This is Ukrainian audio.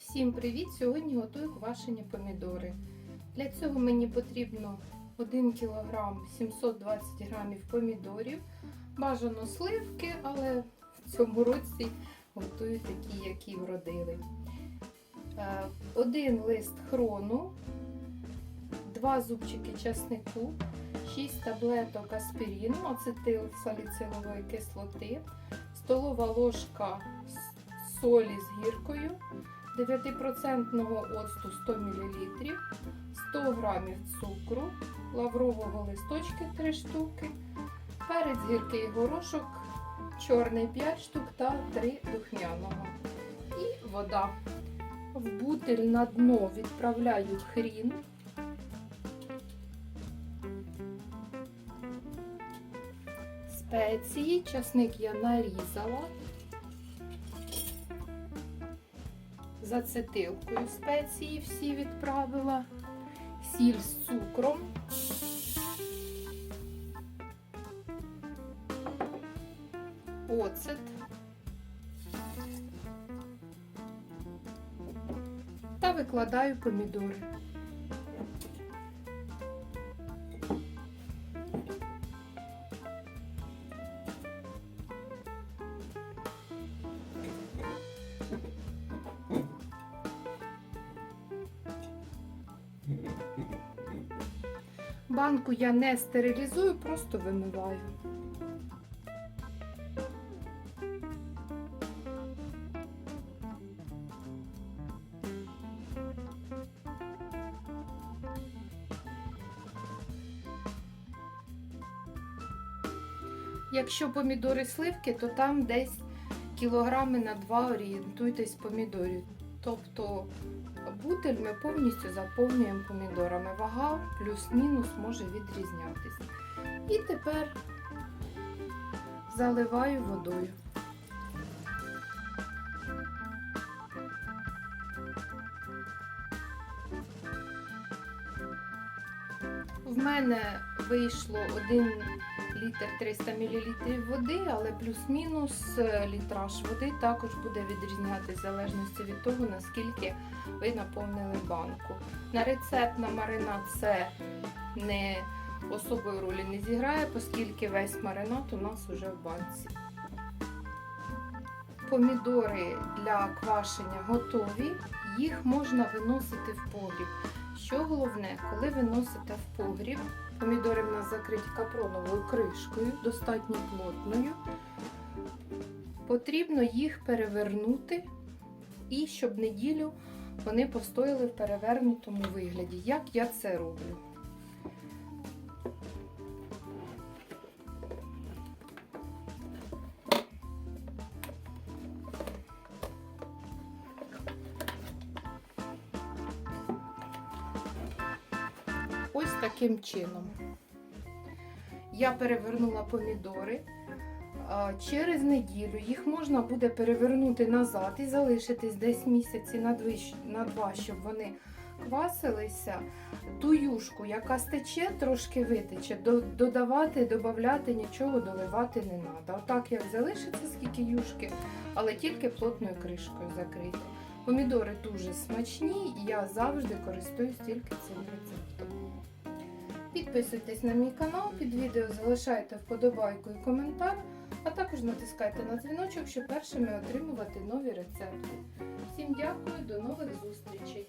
Всім привіт! Сьогодні готую квашені помідори. Для цього мені потрібно 1 кг 720 г помідорів. Бажано сливки, але в цьому році готую такі, які вродили. Е, Один лист хрону, 2 зубчики часнику, 6 таблеток аспіріну, ацетил саліцилової кислоти, столова ложка солі з гіркою, 9% оцту 100 мл, 100 г цукру, лаврового листочки 3 штуки, перець гіркий горошок, чорний 5 штук та 3 духмяного. І вода. В бутиль на дно відправляю хрін. Спеції, часник я нарізала. З ацетилкою спеції всі відправила, сіль з цукром. Оцет. Та викладаю помідори. Банку я не стерилізую, просто вимиваю. Якщо помідори сливки, то там десь кілограми на 2 орієнтуйтесь помідорів. Тобто бутиль ми повністю заповнюємо помідорами. Вага плюс-мінус може відрізнятися. І тепер заливаю водою. В мене вийшло 1 літр 300 мл води, але плюс-мінус е, літраж води також буде відрізнятися в залежності від того, наскільки ви наповнили банку. На рецепт на маринад це не особої ролі не зіграє, оскільки весь маринад у нас вже в банці. Помідори для квашення готові, їх можна виносити в погріб. Що головне, коли виносите в погріб, помідори в нас закриті капроновою кришкою, достатньо плотною, потрібно їх перевернути і щоб неділю вони постояли в перевернутому вигляді. Як я це роблю? Таким чином. Я перевернула помідори. Через неділю їх можна буде перевернути назад і залишитись десь місяці на два, щоб вони квасилися. Ту юшку, яка стече, трошки витече. Додавати, додавати, нічого доливати не треба. Отак як залишиться, скільки юшки, але тільки плотною кришкою закрити. Помідори дуже смачні, і я завжди користуюсь тільки цим рецептом. Підписуйтесь на мій канал, під відео залишайте вподобайку і коментар, а також натискайте на дзвіночок, щоб першими отримувати нові рецепти. Всім дякую, до нових зустрічей!